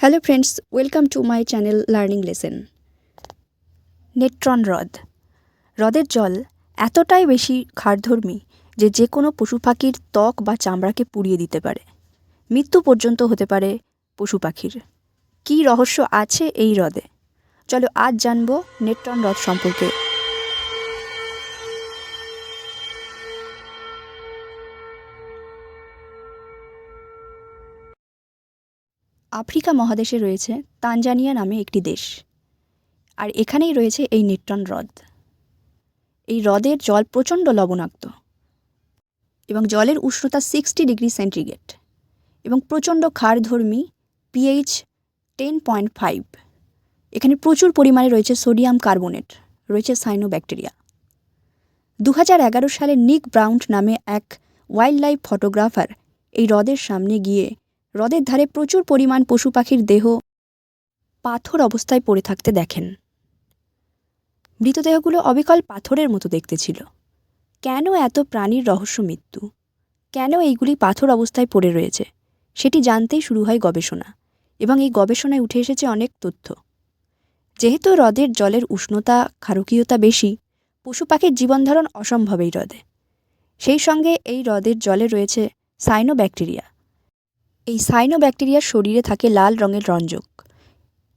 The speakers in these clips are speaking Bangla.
Hello friends welcome to my channel learning lesson Natron হ্রদ হ্রদের জল এতটাই বেশি ক্ষারধর্মী যে যে কোনো পশু পাখির ত্বক বা চামড়াকে পুড়িয়ে দিতে পারে। মৃত্যু পর্যন্ত হতে পারে পশু পাখির। কী রহস্য আছে এই হ্রদে? চলো আজ জানব নেট্রন হ্রদ সম্পর্কে। আফ্রিকা মহাদেশে রয়েছে তানজানিয়া নামে একটি দেশ। আর এখানেই রয়েছে এই নেট্রন হ্রদ। এই হ্রদের জল প্রচণ্ড লবণাক্ত এবং জলের উষ্ণতা সিক্সটি ডিগ্রি সেন্টিগ্রেড এবং প্রচণ্ড ক্ষারধর্মী পিএইচ টেন পয়েন্ট ফাইভ। এখানে প্রচুর পরিমাণে রয়েছে সোডিয়াম কার্বোনেট, রয়েছে সাইনোব্যাকটেরিয়া। দু হাজার এগারো সালে নিক ব্রাউন্ট নামে এক ওয়াইল্ড লাইফ ফটোগ্রাফার এই হ্রদের সামনে গিয়ে হ্রদের ধারে প্রচুর পরিমাণ পশু পাখির দেহ পাথর অবস্থায় পড়ে থাকতে দেখেন। মৃতদেহগুলো অবিকল পাথরের মতো দেখতে ছিল। কেন এত প্রাণীর রহস্য মৃত্যু? কেন এইগুলি পাথর অবস্থায় পড়ে রয়েছে? সেটি জানতেই শুরু হয় গবেষণা, এবং এই গবেষণায় উঠে এসেছে অনেক তথ্য। যেহেতু হ্রদের জলের উষ্ণতা, ক্ষারকীয়তা বেশি, পশু পাখির জীবনধারণ অসম্ভব এই হ্রদে। সেই সঙ্গে এই হ্রদের জলে রয়েছে সাইনোব্যাকটেরিয়া এই সাইনোব্যাকটেরিয়ার শরীরে থাকে লাল রঙের রঞ্জক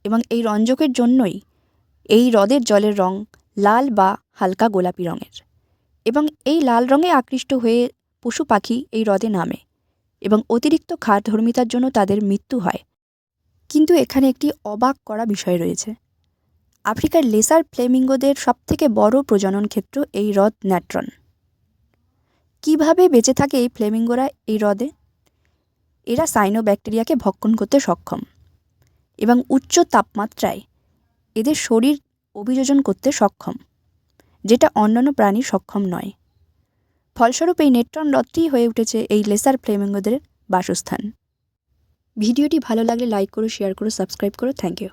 এবং এই রঞ্জকের জন্যই এই হ্রদের জলের রং লাল বা হালকা গোলাপি রঙের এবং এই লাল রঙে আকৃষ্ট হয়ে পশু পাখি এই হ্রদে নামে এবং অতিরিক্ত ক্ষারধর্মিতার জন্য তাদের মৃত্যু হয়। কিন্তু এখানে একটি অবাক করা বিষয় রয়েছে। আফ্রিকার লেসার ফ্লেমিঙ্গোদের সবথেকে বড় প্রজনন ক্ষেত্র এই হ্রদ ন্যাট্রন। কীভাবে বেঁচে থাকে এই ফ্লেমিঙ্গোরা এই হ্রদে? এরা সাইনোব্যাকটেরিয়াকে ভক্ষণ করতে সক্ষম এবং উচ্চ তাপমাত্রায় এদের শরীর অভিযোজন করতে সক্ষম, যেটা অন্যান্য প্রাণী সক্ষম নয়। ফলস্বরূপ এই নেট্রন হ্রদটিই হয়ে উঠেছে এই লেসার ফ্লেমিঙ্গোদের বাসস্থান। ভিডিওটি ভালো লাগলে লাইক করো শেয়ার করো সাবস্ক্রাইব করো। Thank you